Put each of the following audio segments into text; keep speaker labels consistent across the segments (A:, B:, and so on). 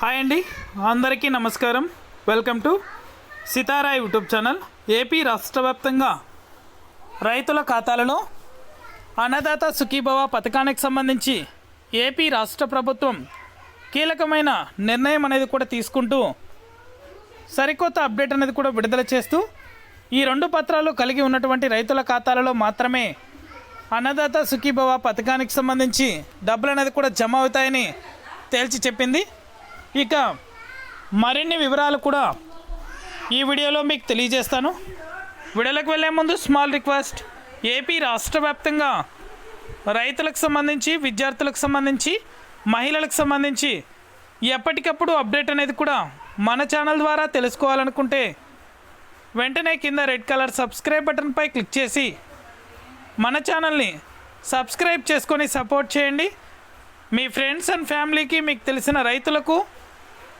A: Hi అండి. అందరికీ నమస్కారం. Welcome to Sitara YouTube channel. AP రాష్ట్ర వ్యాప్తంగా రైతుల ఖాతాలలో అన్నదాత సుఖీభవ పథకానికి సంబంధించి ఏపీ రాష్ట్ర ప్రభుత్వం కీలకమైన నిర్ణయం అనేది కూడా తీసుకుంటూ సరికొత్త అప్డేట్ అనేది కూడా విడుదల చేస్తూ ఈ రెండు పత్రాలు కలిగి ఉన్నటువంటి రైతుల ఖాతాలలో మాత్రమే అన్నదాత సుఖీభవ పథకానికి సంబంధించి డబ్బులు అనేది కూడా జమ అవుతాయని తేల్చి చెప్పింది. ఇక మరిన్ని వివరాలు కూడా ఈ వీడియోలో మీకు తెలియజేస్తాను. వీడియోలోకి వెళ్ళే ముందు స్మాల్ రిక్వెస్ట్. ఏపీ రాష్ట్ర వ్యాప్తంగా రైతులకు సంబంధించి విద్యార్థులకు సంబంధించి మహిళలకు సంబంధించి ఎప్పటికప్పుడు అప్డేట్ అనేది కూడా మన ఛానల్ ద్వారా తెలుసుకోవాలనుకుంటే వెంటనే కింద రెడ్ కలర్ సబ్స్క్రైబ్ బటన్పై క్లిక్ చేసి మన ఛానల్ని సబ్స్క్రైబ్ చేసుకొని సపోర్ట్ చేయండి. మీ ఫ్రెండ్స్ అండ్ ఫ్యామిలీకి మీకు తెలిసిన రైతులకు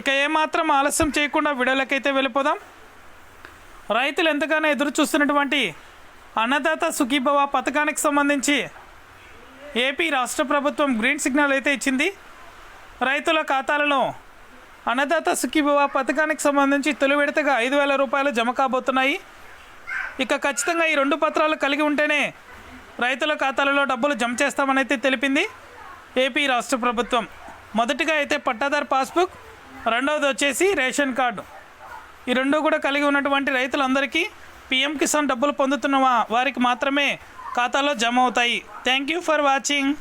A: ఇక ఏమాత్రం ఆలస్యం చేయకుండా వీడియోలకైతే వెళ్ళిపోదాం. రైతులు ఎంతగానో ఎదురు చూస్తున్నటువంటి అన్నదాత సుఖీభవ పథకానికి సంబంధించి ఏపీ రాష్ట్ర ప్రభుత్వం గ్రీన్ సిగ్నల్ అయితే ఇచ్చింది. రైతుల ఖాతాలలో అన్నదాత సుఖీభవ పథకానికి సంబంధించి తొలి విడతగా ఐదు వేల రూపాయలు జమ కాబోతున్నాయి. ఇక ఖచ్చితంగా ఈ రెండు పత్రాలు కలిగి ఉంటేనే రైతుల ఖాతాలలో డబ్బులు జమ చేస్తామని అయితే తెలిపింది. ఏపీ రాష్ట్ర ప్రభుత్వం. మొదటిగా అయితే పట్టాదార్ పాస్బుక్ రెండవది వచ్చేసి రేషన్ కార్డు. ఈ రెండు కూడా కలిగి ఉన్నటువంటి రైతులందరికీ పిఎం కిసాన్ డబ్బులు పొందుతున్న వారికి మాత్రమే ఖాతాలో జమ అవుతాయి. Thank you for watching.